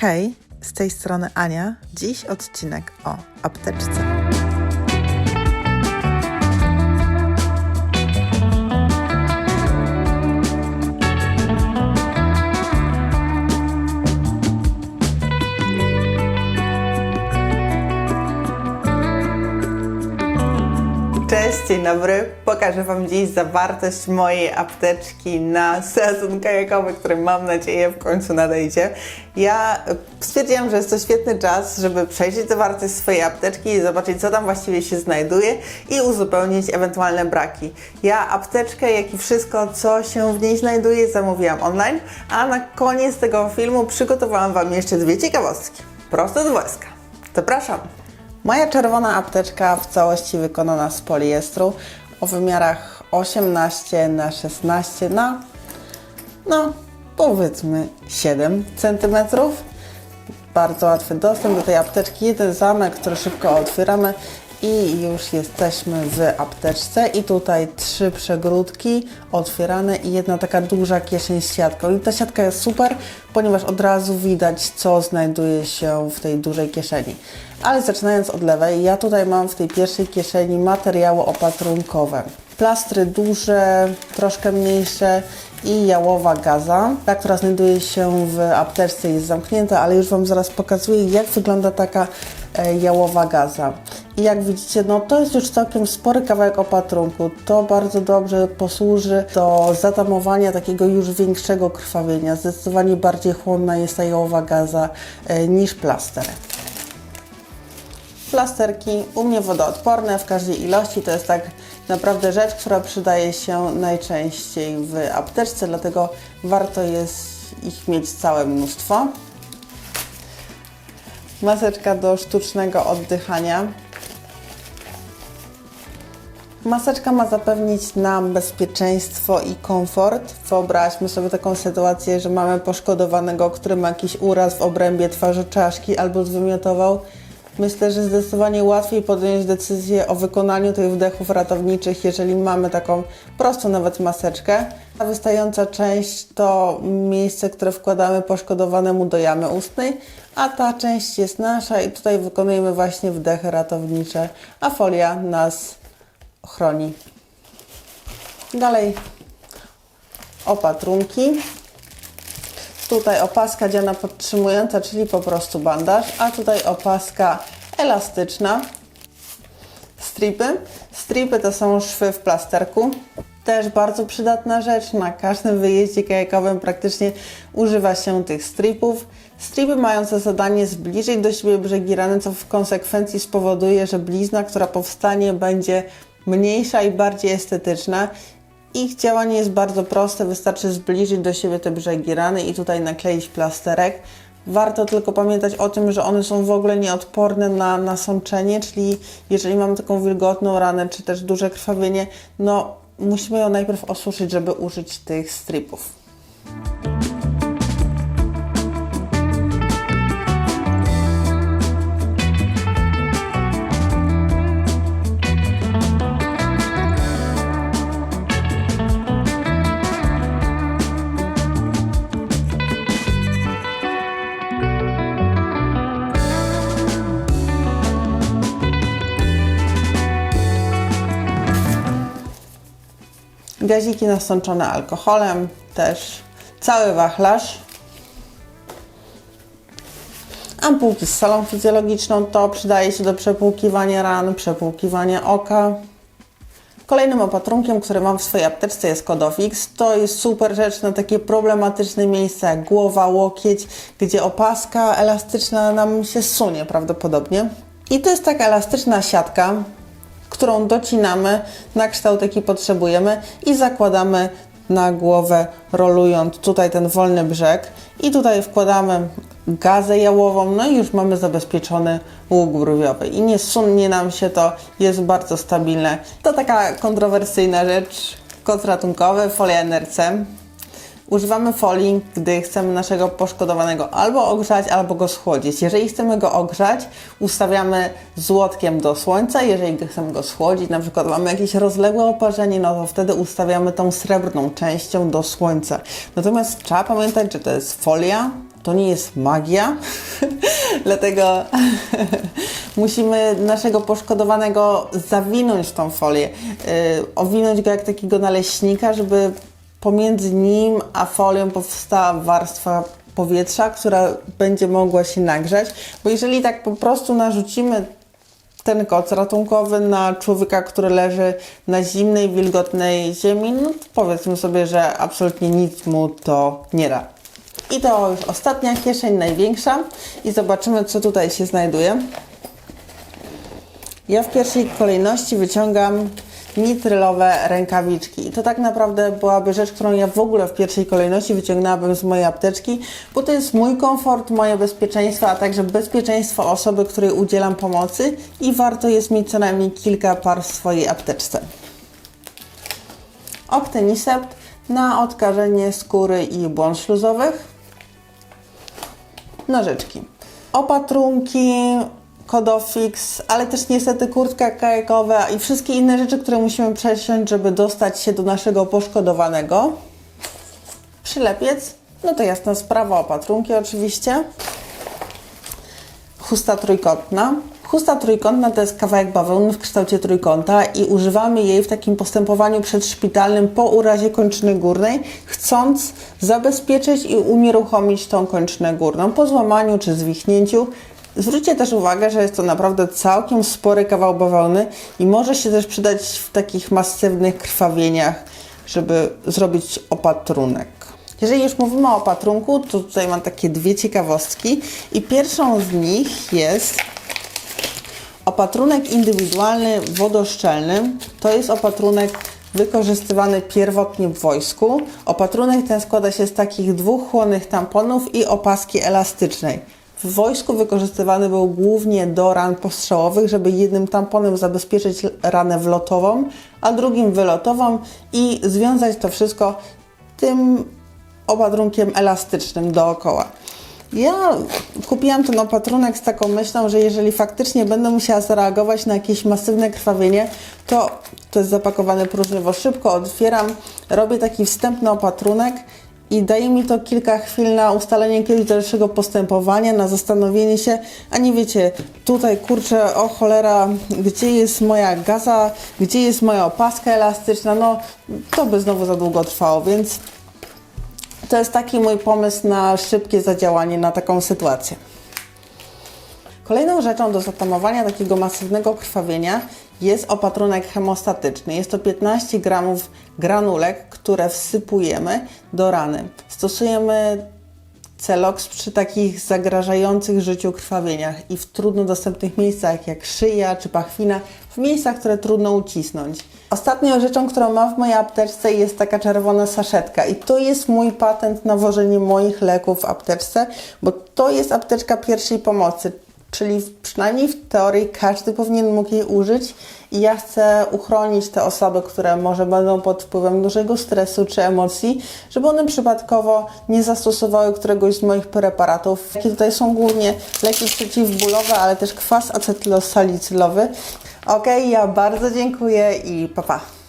Hej, z tej strony Ania. Dziś odcinek o apteczce. Cześć, dzień dobry. Pokażę Wam dziś zawartość mojej apteczki na sezon kajakowy, który mam nadzieję w końcu nadejdzie. Ja stwierdziłam, że jest to świetny czas, żeby przejrzeć zawartość swojej apteczki i zobaczyć, co tam właściwie się znajduje i uzupełnić ewentualne braki. Ja apteczkę, jak i wszystko, co się w niej znajduje, zamówiłam online, a na koniec tego filmu przygotowałam Wam jeszcze dwie ciekawostki. Prosto z wojska. Zapraszam! Moja czerwona apteczka w całości wykonana z poliestru o wymiarach 18 na 16 na no powiedzmy 7 cm. Bardzo łatwy dostęp do tej apteczki. Jeden zamek, który szybko otwieramy i już jesteśmy w apteczce i tutaj trzy przegródki otwierane i jedna taka duża kieszeń z siatką. I ta siatka jest super, ponieważ od razu widać, co znajduje się w tej dużej kieszeni. Ale zaczynając od lewej, ja tutaj mam w tej pierwszej kieszeni materiały opatrunkowe. Plastry duże, troszkę mniejsze i jałowa gaza. Ta, która znajduje się w apteczce jest zamknięta, ale już Wam zaraz pokazuję, jak wygląda taka jałowa gaza. I jak widzicie, no to jest już całkiem spory kawałek opatrunku. To bardzo dobrze posłuży do zatamowania takiego już większego krwawienia. Zdecydowanie bardziej chłonna jest ta jałowa gaza e, niż plaster. Plasterki u mnie wodoodporne w każdej ilości. To jest tak naprawdę rzecz, która przydaje się najczęściej w apteczce, dlatego warto jest ich mieć całe mnóstwo. Maseczka do sztucznego oddychania. Maseczka ma zapewnić nam bezpieczeństwo i komfort. Wyobraźmy sobie taką sytuację, że mamy poszkodowanego, który ma jakiś uraz w obrębie twarzy czaszki albo zwymiotował. Myślę, że zdecydowanie łatwiej podjąć decyzję o wykonaniu tych wdechów ratowniczych, jeżeli mamy taką prostą nawet maseczkę. Ta wystająca część to miejsce, które wkładamy poszkodowanemu do jamy ustnej, a ta część jest nasza i tutaj wykonujemy właśnie wdechy ratownicze, a folia nas chroni. Dalej opatrunki. Tutaj opaska dziana podtrzymująca, czyli po prostu bandaż, a tutaj opaska elastyczna. Stripy. Stripy to są szwy w plasterku. Też bardzo przydatna rzecz. Na każdym wyjeździe kajakowym praktycznie używa się tych stripów. Stripy mają za zadanie zbliżyć do siebie brzegi rany, co w konsekwencji spowoduje, że blizna, która powstanie, będzie mniejsza i bardziej estetyczna. Ich działanie jest bardzo proste, wystarczy zbliżyć do siebie te brzegi rany i tutaj nakleić plasterek. Warto tylko pamiętać o tym, że one są w ogóle nieodporne na nasączenie, czyli jeżeli mamy taką wilgotną ranę, czy też duże krwawienie, no musimy ją najpierw osuszyć, żeby użyć tych stripów. Gaziki nasączone alkoholem, też cały wachlarz. Ampułki z solą fizjologiczną to przydaje się do przepłukiwania ran, przepłukiwania oka. Kolejnym opatrunkiem, który mam w swojej apteczce jest Codofix. To jest super rzecz na takie problematyczne miejsca jak głowa, łokieć, gdzie opaska elastyczna nam się sunie prawdopodobnie. I to jest taka elastyczna siatka, którą docinamy na kształt, jaki potrzebujemy i zakładamy na głowę, rolując tutaj ten wolny brzeg i tutaj wkładamy gazę jałową, no i już mamy zabezpieczony łuk brwiowy i nie sunnie nam się to, jest bardzo stabilne. To taka kontrowersyjna rzecz, kod ratunkowy, folia NRC. Używamy folii, gdy chcemy naszego poszkodowanego albo ogrzać, albo go schłodzić. Jeżeli chcemy go ogrzać, ustawiamy złotkiem do słońca. Jeżeli chcemy go schłodzić, na przykład mamy jakieś rozległe oparzenie, no to wtedy ustawiamy tą srebrną częścią do słońca. Natomiast trzeba pamiętać, że to jest folia, to nie jest magia, dlatego musimy naszego poszkodowanego zawinąć tą folię, yy, owinąć go jak takiego naleśnika, żeby pomiędzy nim a folią powstała warstwa powietrza, która będzie mogła się nagrzać, bo jeżeli tak po prostu narzucimy ten koc ratunkowy na człowieka, który leży na zimnej, wilgotnej ziemi, no to powiedzmy sobie, że absolutnie nic mu to nie da. I to już ostatnia kieszeń, największa i zobaczymy, co tutaj się znajduje. Ja w pierwszej kolejności wyciągam nitrylowe rękawiczki. To tak naprawdę byłaby rzecz, którą ja w ogóle w pierwszej kolejności wyciągnęłabym z mojej apteczki, bo to jest mój komfort, moje bezpieczeństwo, a także bezpieczeństwo osoby, której udzielam pomocy i warto jest mieć co najmniej kilka par w swojej apteczce. Optenisept na odkażenie skóry i błąd śluzowych. Nożyczki. Opatrunki, Kodofix, ale też niestety kurtka kajakowa i wszystkie inne rzeczy, które musimy przesiąść, żeby dostać się do naszego poszkodowanego. Przylepiec, no to jasna sprawa, opatrunki oczywiście. Chusta trójkątna. Chusta trójkątna to jest kawałek bawełny w kształcie trójkąta i używamy jej w takim postępowaniu przedszpitalnym po urazie kończyny górnej, chcąc zabezpieczyć i unieruchomić tą kończynę górną po złamaniu czy zwichnięciu. Zwróćcie też uwagę, że jest to naprawdę całkiem spory kawał bawełny i może się też przydać w takich masywnych krwawieniach, żeby zrobić opatrunek. Jeżeli już mówimy o opatrunku, to tutaj mam takie dwie ciekawostki i pierwszą z nich jest opatrunek indywidualny wodoszczelny. To jest opatrunek wykorzystywany pierwotnie w wojsku. Opatrunek ten składa się z takich dwóch chłonnych tamponów i opaski elastycznej. W wojsku wykorzystywany był głównie do ran postrzałowych, żeby jednym tamponem zabezpieczyć ranę wlotową, a drugim wylotową i związać to wszystko tym opatrunkiem elastycznym dookoła. Ja kupiłam ten opatrunek z taką myślą, że jeżeli faktycznie będę musiała zareagować na jakieś masywne krwawienie, to to jest zapakowane próżniowo szybko, otwieram, robię taki wstępny opatrunek i daje mi to kilka chwil na ustalenie jakiegoś dalszego postępowania, na zastanowienie się, a nie wiecie, tutaj kurczę, o cholera, gdzie jest moja gaza, gdzie jest moja opaska elastyczna, no to by znowu za długo trwało, więc to jest taki mój pomysł na szybkie zadziałanie na taką sytuację. Kolejną rzeczą do zatamowania takiego masywnego krwawienia jest opatrunek hemostatyczny. Jest to 15 gramów granulek, które wsypujemy do rany. Stosujemy Celox przy takich zagrażających życiu krwawieniach i w trudno dostępnych miejscach jak szyja czy pachwina, w miejscach, które trudno ucisnąć. Ostatnią rzeczą, którą mam w mojej apteczce jest taka czerwona saszetka i to jest mój patent na wożenie moich leków w apteczce, bo to jest apteczka pierwszej pomocy, czyli przynajmniej w teorii każdy powinien mógł jej użyć i ja chcę uchronić te osoby, które może będą pod wpływem dużego stresu czy emocji, żeby one przypadkowo nie zastosowały któregoś z moich preparatów. Jakie tutaj są głównie leki przeciwbólowe, ale też kwas acetylosalicylowy. Ok, ja bardzo dziękuję i pa pa.